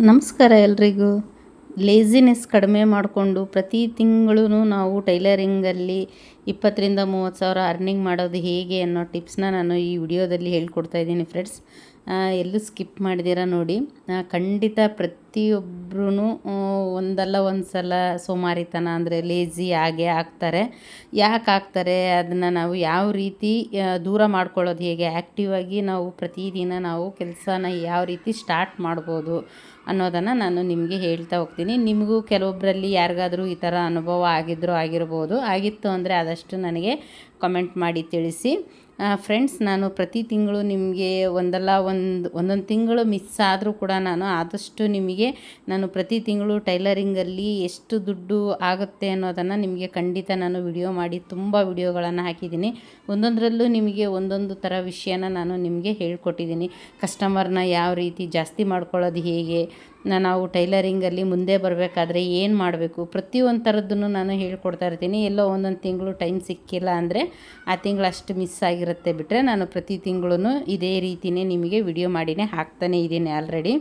ನಮಸ್ಕಾರ ಎಲ್ರಿಗೂ. ಲೇಸಿನೆಸ್ ಕಡಿಮೆ ಮಾಡಿಕೊಂಡು ಪ್ರತಿ ತಿಂಗಳೂ ನಾವು ಟೈಲರಿಂಗಲ್ಲಿ ಇಪ್ಪತ್ತರಿಂದ ಮೂವತ್ತು ಸಾವಿರ ಅರ್ನಿಂಗ್ ಮಾಡೋದು ಹೇಗೆ ಅನ್ನೋ ಟಿಪ್ಸ್ನ ನಾನು ಈ ವಿಡಿಯೋದಲ್ಲಿ ಹೇಳ್ಕೊಡ್ತಾ ಇದ್ದೀನಿ ಫ್ರೆಂಡ್ಸ್ ಎಲ್ಲೂ ಸ್ಕಿಪ್ ಮಾಡಿದಿರ ನೋಡಿ. ಖಂಡಿತ ಪ್ರತಿಯೊಬ್ಬರೂ ಒಂದಲ್ಲ ಒಂದು ಸಲ ಸೋಮಾರಿತನ ಅಂದರೆ ಲೇಜಿ ಹಾಗೆ ಆಗ್ತಾರೆ. ಯಾಕೆ ಆಗ್ತಾರೆ? ಅದನ್ನು ನಾವು ಯಾವ ರೀತಿ ದೂರ ಮಾಡ್ಕೊಳ್ಳೋದು ಹೇಗೆ? ಆ್ಯಕ್ಟಿವ್ ಆಗಿ ನಾವು ಪ್ರತಿದಿನ ನಾವು ಕೆಲಸನ ಯಾವ ರೀತಿ ಸ್ಟಾರ್ಟ್ ಮಾಡ್ಬೋದು ಅನ್ನೋದನ್ನು ನಾನು ನಿಮಗೆ ಹೇಳ್ತಾ ಹೋಗ್ತೀನಿ. ನಿಮಗೂ ಕೆಲವೊಬ್ಬರಲ್ಲಿ ಯಾರಿಗಾದರೂ ಈ ಥರ ಅನುಭವ ಆಗಿದ್ದರೂ ಆಗಿರ್ಬೋದು. ಆಗಿತ್ತು ಅಂದರೆ ಆದಷ್ಟು ನನಗೆ ಕಮೆಂಟ್ ಮಾಡಿ ತಿಳಿಸಿ. ಫ್ರೆಂಡ್ಸ್ ನಾನು ಪ್ರತಿ ತಿಂಗಳು ನಿಮಗೆ ಒಂದಲ್ಲ ಒಂದು ಒಂದೊಂದು ತಿಂಗಳು ಮಿಸ್ ಆದರೂ ಕೂಡ ನಾನು ಆದಷ್ಟು ನಿಮಗೆ ನಾನು ಪ್ರತಿ ತಿಂಗಳು ಟೈಲರಿಂಗಲ್ಲಿ ಎಷ್ಟು ದುಡ್ಡು ಆಗುತ್ತೆ ಅನ್ನೋದನ್ನು ನಿಮಗೆ ಖಂಡಿತ ನಾನು ವಿಡಿಯೋ ಮಾಡಿ ತುಂಬ ವಿಡಿಯೋಗಳನ್ನು ಹಾಕಿದ್ದೀನಿ. ಒಂದೊಂದರಲ್ಲೂ ನಿಮಗೆ ಒಂದೊಂದು ಥರ ವಿಷಯನ ನಾನು ನಿಮಗೆ ಹೇಳ್ಕೊಟ್ಟಿದ್ದೀನಿ. ಕಸ್ಟಮರ್ನ ಯಾವ ರೀತಿ ಜಾಸ್ತಿ ಮಾಡ್ಕೊಳ್ಳೋದು ಹೇಗೆ? ನಾವು ಟೈಲರಿಂಗಲ್ಲಿ ಮುಂದೆ ಬರಬೇಕಾದ್ರೆ ಏನು ಮಾಡಬೇಕು? ಪ್ರತಿಯೊಂದು ಥರದ್ದನ್ನು ನಾನು ಹೇಳ್ಕೊಡ್ತಾ ಇರ್ತೀನಿ. ಎಲ್ಲೋ ಒಂದೊಂದು ತಿಂಗಳು ಟೈಮ್ ಸಿಕ್ಕಿಲ್ಲ ಅಂದರೆ ಆ ತಿಂಗಳು ಅಷ್ಟು ಮಿಸ್ ಆಗಿರುತ್ತೆ ಬಿಟ್ಟರೆ ನಾನು ಪ್ರತಿ ತಿಂಗಳು ಇದೇ ರೀತಿಯೇ ನಿಮಗೆ ವಿಡಿಯೋ ಮಾಡಿನೇ ಹಾಕ್ತಾನೇ ಇದ್ದೀನಿ ಆಲ್ರೆಡಿ.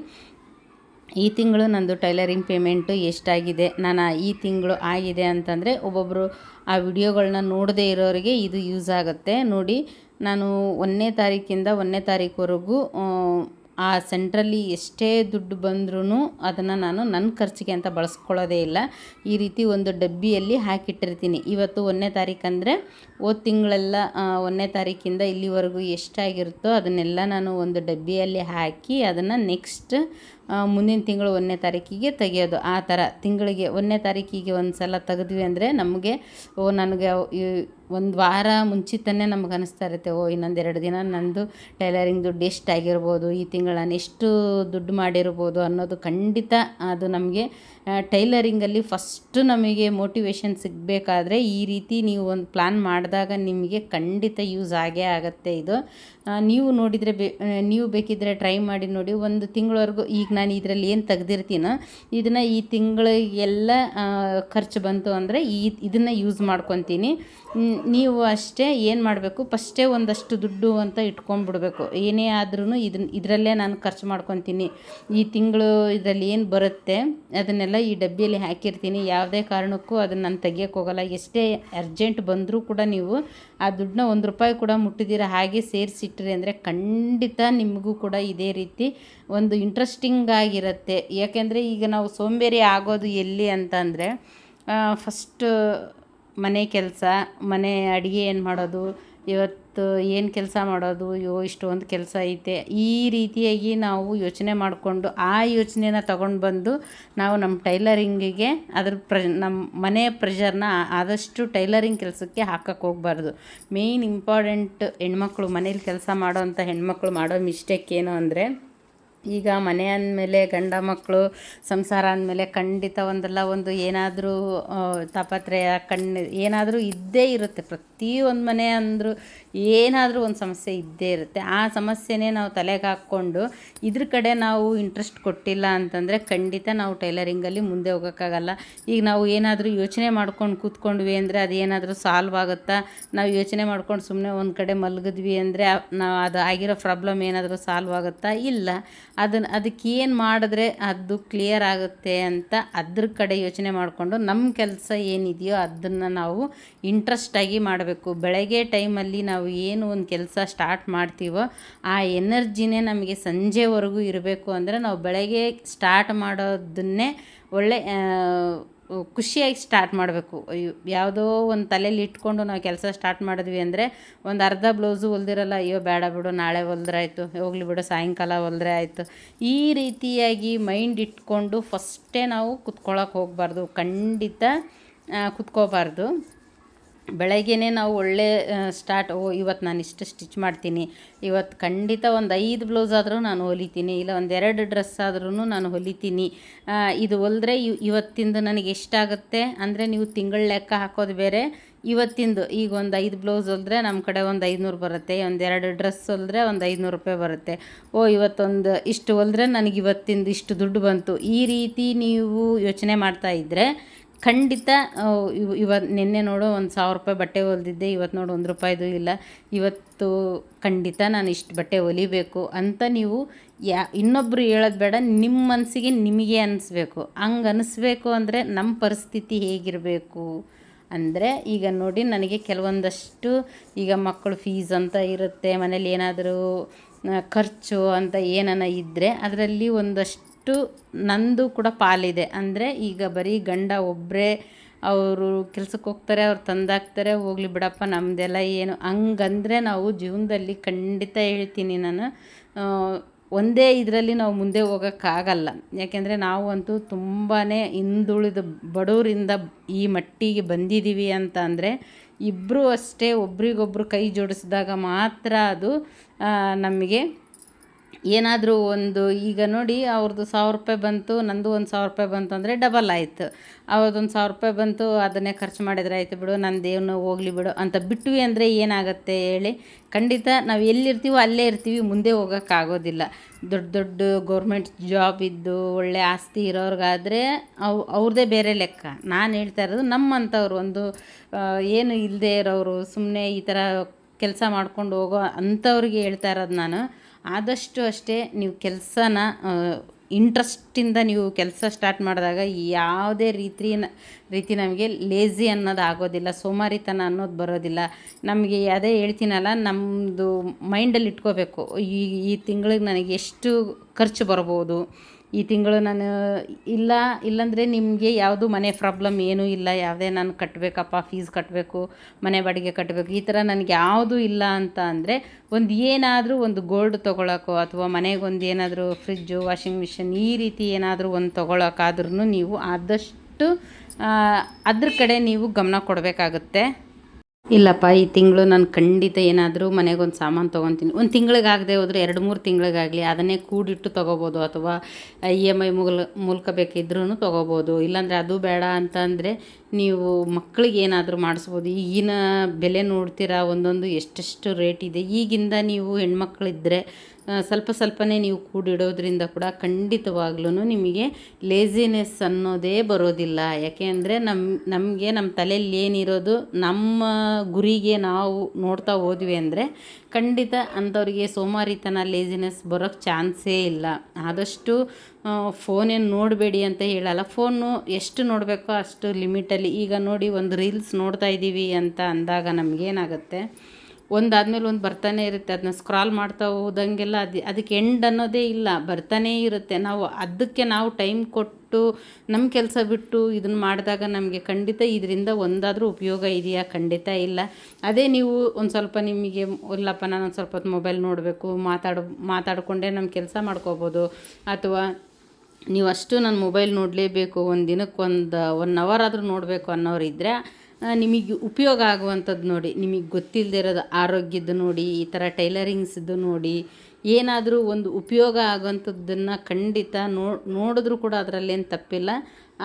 ಈ ತಿಂಗಳು ನಂದು ಟೈಲರಿಂಗ್ ಪೇಮೆಂಟು ಎಷ್ಟಾಗಿದೆ? ನಾನು ಈ ತಿಂಗಳು ಆಗಿದೆ ಅಂತಂದರೆ ಒಬ್ಬೊಬ್ಬರು ಆ ವಿಡಿಯೋಗಳನ್ನ ನೋಡದೇ ಇರೋರಿಗೆ ಇದು ಯೂಸ್ ಆಗುತ್ತೆ. ನೋಡಿ, ನಾನು ಒಂದನೇ ತಾರೀಕಿಂದ ಒಂದನೇ ತಾರೀಕುವರೆಗೂ ಆ ಸೆಂಟ್ರಲ್ಲಿ ಎಷ್ಟೇ ದುಡ್ಡು ಬಂದ್ರೂ ಅದನ್ನು ನಾನು ನನ್ನ ಖರ್ಚಿಗೆ ಅಂತ ಬಳಸ್ಕೊಳ್ಳೋದೇ ಇಲ್ಲ. ಈ ರೀತಿ ಒಂದು ಡಬ್ಬಿಯಲ್ಲಿ ಹಾಕಿಟ್ಟಿರ್ತೀನಿ. ಇವತ್ತು ಒಂದನೇ ತಾರೀಕು ಅಂದರೆ ಹೋದ ತಿಂಗಳೆಲ್ಲ ಒಂದನೇ ತಾರೀಕಿಂದ ಇಲ್ಲಿವರೆಗೂ ಎಷ್ಟಾಗಿರುತ್ತೋ ಅದನ್ನೆಲ್ಲ ನಾನು ಒಂದು ಡಬ್ಬಿಯಲ್ಲಿ ಹಾಕಿ ಅದನ್ನು ನೆಕ್ಸ್ಟ್ ಮುಂದಿನ ತಿಂಗಳು ಒಂದನೇ ತಾರೀಕಿಗೆ ತೆಗೆಯೋದು. ಆ ಥರ ತಿಂಗಳಿಗೆ ಒಂದನೇ ತಾರೀಕಿಗೆ ಒಂದು ಸಲ ತೆಗೆದ್ವಿ ಅಂದರೆ ನಮಗೆ, ಓ, ನನಗೆ ಒಂದು ವಾರ ಮುಂಚಿತನೇ ನಮ್ಗೆ ಅನಿಸ್ತಾ ಇರುತ್ತೆ. ಓ, ಇನ್ನೊಂದು ಎರಡು ದಿನ ನಂದು ಟೈಲರಿಂಗ್ ದುಡ್ಡು ಎಷ್ಟಾಗಿರ್ಬೋದು ಈ ತಿಂಗಳು ನಾನು ಎಷ್ಟು ದುಡ್ಡು ಮಾಡಿರ್ಬೋದು ಅನ್ನೋದು ಖಂಡಿತ ಅದು ನಮಗೆ ಟೈಲರಿಂಗಲ್ಲಿ ಫಸ್ಟ್ ನಮಗೆ ಮೋಟಿವೇಶನ್ ಸಿಗಬೇಕಾದ್ರೆ ಈ ರೀತಿ ನೀವು ಒಂದು ಪ್ಲ್ಯಾನ್ ಮಾಡಿದಾಗ ನಿಮಗೆ ಖಂಡಿತ ಯೂಸ್ ಆಗೇ ಆಗುತ್ತೆ ಇದು. ನೀವು ನೋಡಿದರೆ ಬೇ ನೀವು ಬೇಕಿದ್ದರೆ ಟ್ರೈ ಮಾಡಿ ನೋಡಿ. ಒಂದು ತಿಂಗಳವರೆಗೂ ಈಗ ನಾನು ಇದರಲ್ಲಿ ಏನು ತೆಗ್ದಿರ್ತೀನೋ, ಇದನ್ನು ಈ ತಿಂಗಳಿಗೆಲ್ಲ ಖರ್ಚು ಬಂತು ಅಂದರೆ ಈ ಇದನ್ನು ಯೂಸ್ ಮಾಡ್ಕೊತೀನಿ. ನೀವು ಅಷ್ಟೇ ಏನು ಮಾಡಬೇಕು? ಫಸ್ಟೇ ಒಂದಷ್ಟು ದುಡ್ಡು ಅಂತ ಇಟ್ಕೊಂಡ್ಬಿಡ್ಬೇಕು. ಏನೇ ಆದ್ರೂ ಇದನ್ನ ಇದರಲ್ಲೇ ನಾನು ಖರ್ಚು ಮಾಡ್ಕೊತೀನಿ. ಈ ತಿಂಗಳು ಇದರಲ್ಲಿ ಏನು ಬರುತ್ತೆ, ಅದನ್ನೆಲ್ಲ ಈ ಡಬ್ಬಿಯಲ್ಲಿ ಹಾಕಿರ್ತೀನಿ. ಯಾವುದೇ ಕಾರಣಕ್ಕೂ ಅದನ್ನು ನಾನು ತೆಗಿಯೋಕ್ಕೆ ಹೋಗಲ್ಲ. ಎಷ್ಟೇ ಅರ್ಜೆಂಟ್ ಬಂದರೂ ಕೂಡ ನೀವು ಆ ದುಡ್ಡನ್ನ ಒಂದು ರೂಪಾಯಿ ಕೂಡ ಮುಟ್ಟಿದಿರ ಹಾಗೆ ಸೇರಿಸಿಟ್ರಿ ಅಂದರೆ ಖಂಡಿತ ನಿಮಗೂ ಕೂಡ ಇದೇ ರೀತಿ ಒಂದು ಇಂಟ್ರೆಸ್ಟಿಂಗ್ ಆಗಿರುತ್ತೆ. ಯಾಕೆಂದರೆ ಈಗ ನಾವು ಸೋಂಬೇರಿ ಆಗೋದು ಎಲ್ಲಿ ಅಂತಂದರೆ ಫಸ್ಟ್ ಮನೆ ಕೆಲಸ, ಮನೆ ಅಡುಗೆ ಏನು ಮಾಡೋದು ಇವತ್ತು ಏನು ಕೆಲಸ ಮಾಡೋದು ಅಯ್ಯೋ ಇಷ್ಟೊಂದು ಕೆಲಸ ಐತೆ. ಈ ರೀತಿಯಾಗಿ ನಾವು ಯೋಚನೆ ಮಾಡಿಕೊಂಡು ಆ ಯೋಚನೆನ ತಗೊಂಡು ಬಂದು ನಾವು ನಮ್ಮ ಟೈಲರಿಂಗಿಗೆ ಅದ್ರ ಪ್ರ ನಮ್ಮ ಮನೆ ಪ್ರೆಷರ್ನ ಆದಷ್ಟು ಟೈಲರಿಂಗ್ ಕೆಲಸಕ್ಕೆ ಹಾಕಕ್ಕೆ ಹೋಗಬಾರ್ದು. ಮೇಯ್ನ್ ಇಂಪಾರ್ಟೆಂಟ್ ಹೆಣ್ಮಕ್ಳು ಮನೇಲಿ ಕೆಲಸ ಮಾಡೋವಂಥ ಹೆಣ್ಮಕ್ಳು ಮಾಡೋ ಮಿಸ್ಟೇಕ್ ಏನು ಅಂದರೆ ಈಗ ಮನೆ ಅಂದಮೇಲೆ ಗಂಡ ಮಕ್ಕಳು, ಸಂಸಾರ ಅಂದಮೇಲೆ ಖಂಡಿತ ಒಂದಲ್ಲ, ಒಂದು ಏನಾದರೂ ತಾಪತ್ರಯ, ಕಣ್ಣು, ಏನಾದರೂ ಇದ್ದೇ ಇರುತ್ತೆ. ಪ್ರತಿಯೊಂದು ಮನೆ ಅಂದರೂ ಏನಾದರೂ ಒಂದು ಸಮಸ್ಯೆ ಇದ್ದೇ ಇರುತ್ತೆ. ಆ ಸಮಸ್ಯೆನೇ ನಾವು ತಲೆಗೆ ಹಾಕ್ಕೊಂಡು ಇದ್ರ ಕಡೆ ನಾವು ಇಂಟ್ರೆಸ್ಟ್ ಕೊಟ್ಟಿಲ್ಲ ಅಂತಂದರೆ ಖಂಡಿತ ನಾವು ಟೈಲರಿಂಗಲ್ಲಿ ಮುಂದೆ ಹೋಗೋಕ್ಕಾಗಲ್ಲ. ಈಗ ನಾವು ಏನಾದರೂ ಯೋಚನೆ ಮಾಡ್ಕೊಂಡು ಕೂತ್ಕೊಂಡ್ವಿ ಅಂದರೆ ಏನಾದರೂ ಸಾಲ್ವ್ ಆಗುತ್ತಾ? ನಾವು ಯೋಚನೆ ಮಾಡ್ಕೊಂಡು ಸುಮ್ಮನೆ ಒಂದು ಕಡೆ ಮಲಗಿದ್ವಿ ಅಂದರೆ ನಾವು ಅದು ಆಗಿರೋ ಪ್ರಾಬ್ಲಮ್ ಏನಾದರೂ ಸಾಲ್ವ್ ಆಗುತ್ತಾ? ಇಲ್ಲ. ಅದನ್ನು ಅದಕ್ಕೆ ಏನು ಮಾಡಿದ್ರೆ ಅದು ಕ್ಲಿಯರ್ ಆಗುತ್ತೆ ಅಂತ ಅದ್ರ ಕಡೆ ಯೋಚನೆ ಮಾಡಿಕೊಂಡು ನಮ್ಮ ಕೆಲಸ ಏನಿದೆಯೋ ಅದನ್ನು ನಾವು ಇಂಟ್ರೆಸ್ಟಾಗಿ ಮಾಡಬೇಕು. ಬೆಳಗ್ಗೆ ಟೈಮಲ್ಲಿ ನಾವು ಏನು ಒಂದು ಕೆಲಸ ಸ್ಟಾರ್ಟ್ ಮಾಡ್ತೀವೋ ಆ ಎನರ್ಜಿನೇ ನಮಗೆ ಸಂಜೆವರೆಗೂ ಇರಬೇಕು ಅಂದರೆ ನಾವು ಬೆಳಗ್ಗೆ ಸ್ಟಾರ್ಟ್ ಮಾಡೋದನ್ನೇ ಒಳ್ಳೆ ಖುಷಿಯಾಗಿ ಸ್ಟಾರ್ಟ್ ಮಾಡಬೇಕು. ಯಾವುದೋ ಒಂದು ತಲೆಯಲ್ಲಿ ಇಟ್ಕೊಂಡು ನಾವು ಕೆಲಸ ಸ್ಟಾರ್ಟ್ ಮಾಡಿದ್ವಿ ಅಂದರೆ ಒಂದು ಅರ್ಧ ಬ್ಲೌಸು ಹೊಲ್ದಿರಲ್ಲ, ಅಯ್ಯೋ ಬೇಡ ಬಿಡು, ನಾಳೆ ಹೊಲ್ದ್ರೆ ಆಯಿತು, ಹೋಗ್ಲಿ ಬಿಡು, ಸಾಯಂಕಾಲ ಹೊಲ್ದ್ರೆ ಆಯಿತು. ಈ ರೀತಿಯಾಗಿ ಮೈಂಡ್ ಇಟ್ಕೊಂಡು ಫಸ್ಟೇ ನಾವು ಕುತ್ಕೊಳ್ಳೋಕೆ ಹೋಗಬಾರ್ದು, ಖಂಡಿತ ಕುತ್ಕೋಬಾರ್ದು. ಬೆಳಗ್ಗೆನೇ ನಾವು ಒಳ್ಳೆ ಸ್ಟಾರ್ಟ್ ಓ ಇವತ್ತು ನಾನು ಇಷ್ಟು ಸ್ಟಿಚ್ ಮಾಡ್ತೀನಿ. ಇವತ್ತು ಖಂಡಿತ ಒಂದು ಐದು ಬ್ಲೌಸ್ ಆದರೂ ನಾನು ಹೊಲಿತೀನಿ. ಇಲ್ಲ ಒಂದು ಎರಡು ಡ್ರೆಸ್ ಆದ್ರೂ ನಾನು ಹೊಲಿತೀನಿ. ಇದು ಹೊಲಿದ್ರೆ ಇವ್, ಇವತ್ತಿಂದು ನನಗೆ ಎಷ್ಟಾಗುತ್ತೆ ಅಂದರೆ ನೀವು ತಿಂಗಳ ಲೆಕ್ಕ ಹಾಕೋದು ಬೇರೆ. ಇವತ್ತಿಂದು ಈಗ ಒಂದು ಐದು ಬ್ಲೌಸ್ ಹೊಲಿದ್ರೆ ನಮ್ಮ ಕಡೆ ಒಂದು ಐದುನೂರು ಬರುತ್ತೆ. ಒಂದೆರಡು ಡ್ರೆಸ್ ಹೊಲಿದ್ರೆ ಒಂದು ಐದುನೂರು ರೂಪಾಯಿ ಬರುತ್ತೆ. ಓ, ಇವತ್ತೊಂದು ಇಷ್ಟು ಹೊಲಿದ್ರೆ ನನಗೆ ಇವತ್ತಿಂದು ಇಷ್ಟು ದುಡ್ಡು ಬಂತು. ಈ ರೀತಿ ನೀವು ಯೋಚನೆ ಮಾಡ್ತಾ ಇದ್ದರೆ ಖಂಡಿತ ಇವತ್ತು ನಿನ್ನೆ ನೋಡು ಒಂದು ಸಾವಿರ ರೂಪಾಯಿ ಬಟ್ಟೆ ಹೊಲ್ದಿದ್ದೆ ಇವತ್ತು ನೋಡು ಒಂದು ರೂಪಾಯಿದು ಇಲ್ಲ. ಇವತ್ತು ಖಂಡಿತ ನಾನು ಇಷ್ಟು ಬಟ್ಟೆ ಹೊಲಿಬೇಕು ಅಂತ ನೀವು ಯಾ ಇನ್ನೊಬ್ಬರು ಹೇಳೋದು ಬೇಡ ನಿಮ್ಮ ಮನಸ್ಸಿಗೆ ನಿಮಗೆ ಅನಿಸ್ಬೇಕು. ಹಂಗೆ ಅನಿಸ್ಬೇಕು ಅಂದರೆ ನಮ್ಮ ಪರಿಸ್ಥಿತಿ ಹೇಗಿರಬೇಕು ಅಂದರೆ ಈಗ ನೋಡಿ ನನಗೆ ಕೆಲವೊಂದಷ್ಟು ಈಗ ಮಕ್ಕಳು ಫೀಸ್ ಅಂತ ಇರುತ್ತೆ, ಮನೇಲಿ ಏನಾದರೂ ಖರ್ಚು ಅಂತ ಏನನ ಇದ್ದರೆ ಅದರಲ್ಲಿ ಒಂದಷ್ಟು ನಂದು ಕೂಡ ಪಾಲಿದೆ. ಅಂದರೆ ಈಗ ಬರೀ ಗಂಡ ಒಬ್ಬರೇ ಅವರು ಕೆಲ್ಸಕ್ಕೆ ಹೋಗ್ತಾರೆ, ಅವ್ರು ತಂದಾಕ್ತಾರೆ ಹೋಗ್ಲಿ ಬಿಡಪ್ಪ ನಮ್ಮದೆಲ್ಲ ಏನು. ಹಂಗಂದರೆ ನಾವು ಜೀವನದಲ್ಲಿ ಖಂಡಿತ ಹೇಳ್ತೀನಿ ನಾನು ಒಂದೇ ಇದರಲ್ಲಿ ನಾವು ಮುಂದೆ ಹೋಗೋಕ್ಕಾಗಲ್ಲ. ಯಾಕೆಂದರೆ ನಾವು ಅಂತೂ ತುಂಬಾ ಹಿಂದುಳಿದ ಬಡವರಿಂದ ಈ ಮಟ್ಟಿಗೆ ಬಂದಿದ್ದೀವಿ ಅಂತ ಅಂದರೆ ಇಬ್ಬರೂ ಅಷ್ಟೇ ಒಬ್ರಿಗೊಬ್ರು ಕೈ ಜೋಡಿಸಿದಾಗ ಮಾತ್ರ ಅದು ನಮಗೆ ಏನಾದರೂ ಒಂದು, ಈಗ ನೋಡಿ ಅವ್ರದ್ದು ಸಾವಿರ ರೂಪಾಯಿ ಬಂತು, ನಂದು ಒಂದು ಸಾವಿರ ರೂಪಾಯಿ ಬಂತು ಅಂದರೆ ಡಬಲ್ ಆಯಿತು. ಅವ್ರದ್ದೊಂದು ಸಾವಿರ ರೂಪಾಯಿ ಬಂತು, ಅದನ್ನೇ ಖರ್ಚು ಮಾಡಿದರೆ ಆಯಿತು ಬಿಡು ನಂದೇನು ಹೋಗ್ಲಿ ಬಿಡು ಅಂತ ಬಿಟ್ವಿ ಅಂದರೆ ಏನಾಗುತ್ತೆ ಹೇಳಿ, ಖಂಡಿತ ನಾವು ಎಲ್ಲಿರ್ತೀವೋ ಅಲ್ಲೇ ಇರ್ತೀವಿ, ಮುಂದೆ ಹೋಗೋಕ್ಕಾಗೋದಿಲ್ಲ. ದೊಡ್ಡ ದೊಡ್ಡ ಗೌರ್ಮೆಂಟ್ ಜಾಬ್ ಇದ್ದು, ಒಳ್ಳೆ ಆಸ್ತಿ ಇರೋರ್ಗಾದರೆ ಅವು ಅವ್ರದ್ದೇ ಬೇರೆ ಲೆಕ್ಕ. ನಾನು ಹೇಳ್ತಾ ಇರೋದು ನಮ್ಮಂಥವ್ರು ಒಂದು ಏನು ಇಲ್ಲದೆ ಇರೋರು ಸುಮ್ಮನೆ ಈ ಥರ ಕೆಲಸ ಮಾಡ್ಕೊಂಡು ಹೋಗೋ ಅಂಥವ್ರಿಗೆ ಹೇಳ್ತಾ ಇರೋದು ನಾನು. ಆದಷ್ಟು ಅಷ್ಟೇ ನೀವು ಕೆಲಸನ ಇಂಟ್ರೆಸ್ಟಿಂದ ನೀವು ಕೆಲಸ ಸ್ಟಾರ್ಟ್ ಮಾಡಿದಾಗ ಯಾವುದೇ ರೀತಿ ರೀತಿ ನಮಗೆ ಲೇಝಿ ಅನ್ನೋದು ಆಗೋದಿಲ್ಲ ಸೋಮಾರಿತನ ಅನ್ನೋದು ಬರೋದಿಲ್ಲ. ನಮಗೆ ಅದೇ ಹೇಳ್ತೀನಲ್ಲ ನಮ್ಮದು ಮೈಂಡಲ್ಲಿ ಇಟ್ಕೋಬೇಕು. ಈ ಈ ತಿಂಗಳಿಗೆ ನನಗೆ ಎಷ್ಟು ಖರ್ಚು ಬರ್ಬೋದು? ಈ ತಿಂಗಳು ನಾನು ಇಲ್ಲ, ಇಲ್ಲಾಂದರೆ ನಿಮಗೆ ಯಾವುದು ಮನೆ ಪ್ರಾಬ್ಲಮ್ ಏನೂ ಇಲ್ಲ. ಯಾವುದೇ ನಾನು ಕಟ್ಟಬೇಕಪ್ಪ ಫೀಸ್ ಕಟ್ಟಬೇಕು ಮನೆ ಬಾಡಿಗೆ ಕಟ್ಟಬೇಕು ಈ ಥರ ನನಗೆ ಯಾವುದೂ ಇಲ್ಲ ಅಂತ ಅಂದರೆ ಒಂದು ಏನಾದರೂ ಒಂದು ಗೋಲ್ಡ್ ತೊಗೊಳಕ್ಕೋ ಅಥವಾ ಮನೆಗೊಂದು ಏನಾದರೂ ಫ್ರಿಜ್ಜು ವಾಷಿಂಗ್ ಮಿಷಿನ್ ಈ ರೀತಿ ಏನಾದರೂ ಒಂದು ತೊಗೊಳಕ್ಕಾದ್ರೂ ನೀವು ಆದಷ್ಟು ಅದ್ರ ಕಡೆ ನೀವು ಗಮನ ಕೊಡಬೇಕಾಗುತ್ತೆ. ಇಲ್ಲಪ್ಪ, ಈ ತಿಂಗಳು ನಾನು ಖಂಡಿತ ಏನಾದರೂ ಮನೆಗೊಂದು ಸಾಮಾನು ತೊಗೊತೀನಿ. ಒಂದು ತಿಂಗಳಿಗಾಗದೆ ಹೋದ್ರೆ ಎರಡು ಮೂರು ತಿಂಗಳಿಗಾಗಲಿ ಅದನ್ನೇ ಕೂಡಿಟ್ಟು ತೊಗೋಬೋದು ಅಥವಾ ಇ ಎಂ ಐ ಮುಗಲ್ ಮೂಲಕ ಬೇಕಿದ್ರೂ ತೊಗೋಬೋದು. ಇಲ್ಲಾಂದರೆ ಅದು ಬೇಡ ಅಂತಂದರೆ ನೀವು ಮಕ್ಳಿಗೆ ಏನಾದರೂ ಮಾಡಿಸ್ಬೋದು. ಈಗಿನ ಬೆಲೆ ನೋಡ್ತೀರಾ, ಒಂದೊಂದು ಎಷ್ಟೆಷ್ಟು ರೇಟ್ ಇದೆ. ಈಗಿಂದ ನೀವು ಹೆಣ್ಮಕ್ಳಿದ್ರೆ ಸ್ವಲ್ಪ ಸ್ವಲ್ಪನೇ ನೀವು ಕೂಡಿಡೋದ್ರಿಂದ ಕೂಡ ಖಂಡಿತವಾಗ್ಲೂ ನಿಮಗೆ ಲೇಝಿನೆಸ್ ಅನ್ನೋದೇ ಬರೋದಿಲ್ಲ. ಯಾಕೆ ಅಂದರೆ ನಮ್ಮ ನಮಗೆ ನಮ್ಮ ತಲೆಯಲ್ಲಿ ಏನಿರೋದು ನಮ್ಮ ಗುರಿಗೆ ನಾವು ನೋಡ್ತಾ ಹೋದ್ವಿ ಅಂದರೆ ಖಂಡಿತ ಅಂಥವ್ರಿಗೆ ಸೋಮಾರಿತನ ಲೇಜಿನೆಸ್ ಬರೋಕ್ಕೆ ಚಾನ್ಸೇ ಇಲ್ಲ. ಆದಷ್ಟು ಫೋನೇನು ನೋಡಬೇಡಿ ಅಂತ ಹೇಳಲ್ಲ. ಫೋನು ಎಷ್ಟು ನೋಡಬೇಕೋ ಅಷ್ಟು ಲಿಮಿಟಲ್ಲಿ ಈಗ ನೋಡಿ ಒಂದು ರೀಲ್ಸ್ ನೋಡ್ತಾ ಇದ್ದೀವಿ ಅಂತ ಅಂದಾಗ ನಮಗೇನಾಗುತ್ತೆ? ಒಂದಾದ್ಮೇಲೆ ಒಂದು ಬರ್ತಾನೆ ಇರುತ್ತೆ ಅದನ್ನ ಸ್ಕ್ರಾಲ್ ಮಾಡ್ತಾ ಹೋದಂಗೆಲ್ಲ ಅದು, ಅದಕ್ಕೆ ಎಂಡ್ ಅನ್ನೋದೇ ಇಲ್ಲ, ಬರ್ತಾನೇ ಇರುತ್ತೆ. ನಾವು ಅದಕ್ಕೆ ನಾವು ಟೈಮ್ ಕೊಟ್ಟು ನಮ್ಮ ಕೆಲಸ ಬಿಟ್ಟು ಇದನ್ನು ಮಾಡಿದಾಗ ನಮಗೆ ಖಂಡಿತ ಇದರಿಂದ ಒಂದಾದರೂ ಉಪಯೋಗ ಇದೆಯಾ? ಖಂಡಿತ ಇಲ್ಲ. ಅದೇ ನೀವು ಒಂದು ಸ್ವಲ್ಪ ನಿಮಗೆ ಇಲ್ಲಪ್ಪ, ನಾನು ಒಂದು ಸ್ವಲ್ಪ ಹೊತ್ತು ಮೊಬೈಲ್ ನೋಡಬೇಕು, ಮಾತಾಡೋ, ಮಾತಾಡಿಕೊಂಡೇ ನಮ್ಮ ಕೆಲಸ ಮಾಡ್ಕೋಬೋದು. ಅಥವಾ ನೀವು ಅಷ್ಟು ನಾನು ಮೊಬೈಲ್ ನೋಡಲೇಬೇಕು, ಒಂದು ದಿನಕ್ಕೆ ಒಂದು ಒನ್ ಅವರ್ ಆದರೂ ನೋಡಬೇಕು ಅನ್ನೋರಿದ್ದರೆ ನಿಮಗೆ ಉಪಯೋಗ ಆಗುವಂಥದ್ದು ನೋಡಿ, ನಿಮಗೆ ಗೊತ್ತಿಲ್ಲದೆ ಇರೋದು ಆರೋಗ್ಯದ್ದು ನೋಡಿ, ಈ ಥರ ಟೈಲರಿಂಗ್ಸ್ದು ನೋಡಿ, ಏನಾದರೂ ಒಂದು ಉಪಯೋಗ ಆಗುವಂಥದ್ದನ್ನು ಖಂಡಿತ ನೋಡಿದ್ರೂ ಕೂಡ ಅದರಲ್ಲೇನು ತಪ್ಪಿಲ್ಲ.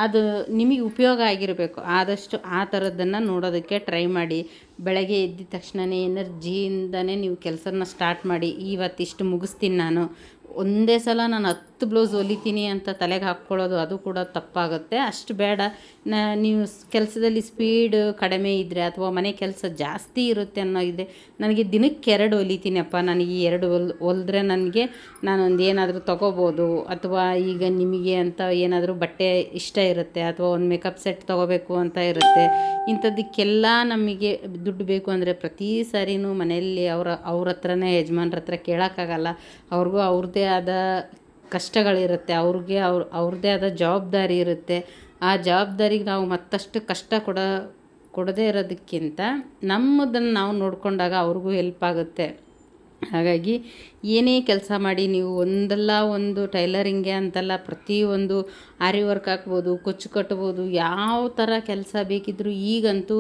ಅದು ನಿಮಗೆ ಉಪಯೋಗ ಆಗಿರಬೇಕು. ಆದಷ್ಟು ಆ ಥರದ್ದನ್ನು ನೋಡೋದಕ್ಕೆ ಟ್ರೈ ಮಾಡಿ. ಬೆಳಗ್ಗೆ ಎದ್ದ ತಕ್ಷಣವೇ ಎನರ್ಜಿಯಿಂದನೇ ನೀವು ಕೆಲಸನ ಸ್ಟಾರ್ಟ್ ಮಾಡಿ. ಇವತ್ತಿಷ್ಟು ಮುಗಿಸ್ತೀನಿ ನಾನು. ಒಂದೇ ಸಲ ನಾನು ಹತ್ತು ಬ್ಲೌಸ್ ಹೊಲಿತೀನಿ ಅಂತ ತಲೆಗೆ ಹಾಕ್ಕೊಳ್ಳೋದು ಅದು ಕೂಡ ತಪ್ಪಾಗುತ್ತೆ. ಅಷ್ಟು ಬೇಡ. ನೀವು ಕೆಲಸದಲ್ಲಿ ಸ್ಪೀಡ್ ಕಡಿಮೆ ಇದ್ದರೆ ಅಥವಾ ಮನೆ ಕೆಲಸ ಜಾಸ್ತಿ ಇರುತ್ತೆ ಅನ್ನೋ ಇದೆ, ನನಗೆ ದಿನಕ್ಕೆ ಎರಡು ಹೊಲಿತೀನಪ್ಪ. ನನಗೆ ಈ ಎರಡು ಹೊಲ್, ಹೊಲಿದ್ರೆ ನನಗೆ ನಾನೊಂದು ಏನಾದರೂ ತೊಗೋಬೋದು. ಅಥವಾ ಈಗ ನಿಮಗೆ ಅಂತ ಏನಾದರೂ ಬಟ್ಟೆ ಇಷ್ಟ ಇರುತ್ತೆ ಅಥವಾ ಒಂದು ಮೇಕಪ್ ಸೆಟ್ ತೊಗೋಬೇಕು ಅಂತ ಇರುತ್ತೆ. ಇಂಥದ್ದಕ್ಕೆಲ್ಲ ನಮಗೆ ದುಡ್ಡು ಬೇಕು ಅಂದರೆ ಪ್ರತಿ ಸಾರಿನೂ ಮನೆಯಲ್ಲಿ ಅವರ, ಅವ್ರ ಹತ್ರನೇ ಯಜಮಾನ್ರ ಹತ್ರ ಕೇಳೋಕ್ಕಾಗಲ್ಲ. ಅವ್ರಿಗೂ ಅವ್ರದ್ದೇ ಆದ ಕಷ್ಟಗಳಿರುತ್ತೆ, ಅವ್ರಿಗೆ ಅವ್ರ ಅವ್ರದ್ದೇ ಆದ ಜವಾಬ್ದಾರಿ ಇರುತ್ತೆ. ಆ ಜವಾಬ್ದಾರಿಗೆ ನಾವು ಮತ್ತಷ್ಟು ಕಷ್ಟ ಕೊಡ, ಕೊಡದೇ ಇರೋದಕ್ಕಿಂತ ನಮ್ಮದನ್ನು ನಾವು ನೋಡಿಕೊಂಡಾಗ ಅವ್ರಿಗೂ ಹೆಲ್ಪ್ ಆಗುತ್ತೆ. ಹಾಗಾಗಿ ಏನೇ ಕೆಲಸ ಮಾಡಿ ನೀವು ಒಂದಲ್ಲ ಒಂದು ಟೈಲರಿಂಗೆ ಅಂತಲ್ಲ ಪ್ರತಿಯೊಂದು ಆರಿ ವರ್ಕ್ ಹಾಕ್ಬೋದು, ಕೊಚ್ಚು ಕಟ್ಬೋದು, ಯಾವ ಥರ ಕೆಲಸ ಬೇಕಿದ್ದರೂ ಈಗಂತೂ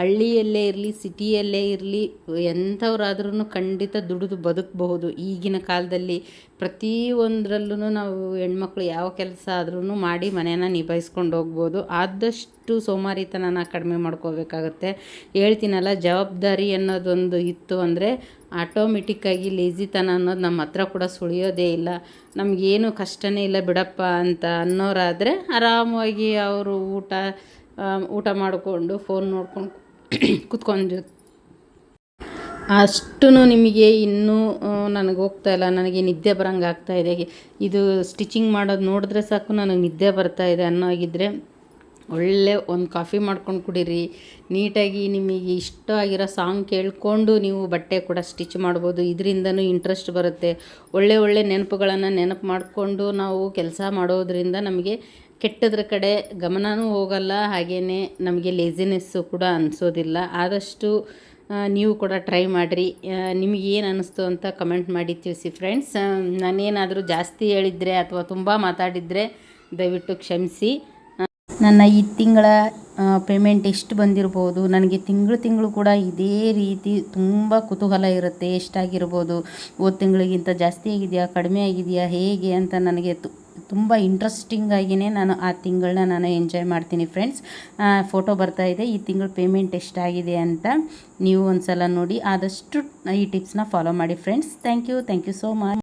ಹಳ್ಳಿಯಲ್ಲೇ ಇರಲಿ, ಸಿಟಿಯಲ್ಲೇ ಇರಲಿ ಎಂಥವ್ರಾದ್ರೂ ಖಂಡಿತ ದುಡಿದು ಬದುಕಬಹುದು. ಈಗಿನ ಕಾಲದಲ್ಲಿ ಪ್ರತಿಯೊಂದರಲ್ಲೂ ನಾವು ಹೆಣ್ಮಕ್ಳು ಯಾವ ಕೆಲಸ ಆದ್ರೂ ಮಾಡಿ ಮನೆಯನ್ನು ನಿಭಾಯಿಸ್ಕೊಂಡು ಹೋಗ್ಬೋದು. ಆದಷ್ಟು ಸೋಮಾರಿತನನ ಕಡಿಮೆ ಮಾಡ್ಕೋಬೇಕಾಗತ್ತೆ. ಹೇಳ್ತೀನಲ್ಲ, ಜವಾಬ್ದಾರಿ ಅನ್ನೋದೊಂದು ಇತ್ತು ಅಂದರೆ ಆಟೋಮೆಟಿಕ್ಕಾಗಿ ಲೇಝಿತನ ಅನ್ನೋದು ನಮ್ಮ ಹತ್ರ ಕೂಡ ಸುಳಿಯೋದೇ ಇಲ್ಲ. ನಮಗೇನು ಕಷ್ಟನೇ ಇಲ್ಲ ಬಿಡಪ್ಪ ಅಂತ ಅನ್ನೋರಾದರೆ ಆರಾಮವಾಗಿ ಅವರು ಊಟ ಊಟ ಮಾಡಿಕೊಂಡು ಫೋನ್ ನೋಡ್ಕೊಂಡು ಕುತ್ಕೊಂಡು ಅಷ್ಟೂ ನಿಮಗೆ ಇನ್ನೂ ನನಗೆ ಹೋಗ್ತಾ ಇಲ್ಲ. ನನಗೆ ನಿದ್ದೆ ಬರೋಂಗೆ ಆಗ್ತಾಯಿದೆ ಇದೆ ಸ್ಟಿಚಿಂಗ್ ಮಾಡೋದು ನೋಡಿದ್ರೆ ಸಾಕು, ನನಗೆ ನಿದ್ದೆ ಬರ್ತಾಯಿದೆ ಅನ್ನೋ ಹಾಗಿದ್ರೆ ಒಳ್ಳೆ ಒಂದು ಕಾಫಿ ಮಾಡ್ಕೊಂಡು ಕುಡೀರಿ. ನೀಟಾಗಿ ನಿಮಗೆ ಇಷ್ಟ ಆಗಿರೋ ಸಾಂಗ್ ಕೇಳಿಕೊಂಡು ನೀವು ಬಟ್ಟೆ ಕೂಡ ಸ್ಟಿಚ್ ಮಾಡ್ಬೋದು. ಇದರಿಂದನೂ ಇಂಟ್ರೆಸ್ಟ್ ಬರುತ್ತೆ. ಒಳ್ಳೆ ಒಳ್ಳೆ ನೆನಪುಗಳನ್ನು ನೆನಪು ಮಾಡಿಕೊಂಡು ನಾವು ಕೆಲಸ ಮಾಡೋದರಿಂದ ನಮಗೆ ಕೆಟ್ಟದ್ರ ಕಡೆ ಗಮನವೂ ಹೋಗಲ್ಲ ಹಾಗೆಯೇ ನಮಗೆ ಲೇಸಿನೆಸ್ಸು ಕೂಡ ಅನಿಸೋದಿಲ್ಲ. ಆದಷ್ಟು ನೀವು ಕೂಡ ಟ್ರೈ ಮಾಡಿರಿ. ನಿಮಗೇನು ಅನ್ನಿಸ್ತು ಅಂತ ಕಮೆಂಟ್ ಮಾಡಿ ತಿಳಿಸಿ ಫ್ರೆಂಡ್ಸ್ ನಾನೇನಾದರೂ ಜಾಸ್ತಿ ಹೇಳಿದರೆ ಅಥವಾ ತುಂಬ ಮಾತಾಡಿದರೆ ದಯವಿಟ್ಟು ಕ್ಷಮಿಸಿ. ನನ್ನ ಈ ತಿಂಗಳ ಪೇಮೆಂಟ್ ಎಷ್ಟು ಬಂದಿರ್ಬೋದು? ನನಗೆ ತಿಂಗಳು ತಿಂಗಳು ಕೂಡ ಇದೇ ರೀತಿ ತುಂಬ ಕುತೂಹಲ ಇರುತ್ತೆ. ಎಷ್ಟಾಗಿರ್ಬೋದು? ಹೋದ ತಿಂಗಳಿಗಿಂತ ಜಾಸ್ತಿ ಆಗಿದೆಯಾ? ಕಡಿಮೆ ಆಗಿದೆಯಾ? ಹೇಗೆ ಅಂತ ನನಗೆ ತು, ತುಂಬ ಇಂಟ್ರೆಸ್ಟಿಂಗ್ ಆಗಿಯೇ ನಾನು ಆ ತಿಂಗಳನ್ನ ನಾನು ಎಂಜಾಯ್ ಮಾಡ್ತೀನಿ ಫ್ರೆಂಡ್ಸ್ ಫೋಟೋ ಬರ್ತಾ ಇದೆ. ಈ ತಿಂಗಳು ಪೇಮೆಂಟ್ ಎಷ್ಟಾಗಿದೆ ಅಂತ ನೀವು ಒಂದು ಸಲ ನೋಡಿ. ಆದಷ್ಟು ಈ ಟಿಪ್ಸ್ನ ಫಾಲೋ ಮಾಡಿ friends thank you thank you so much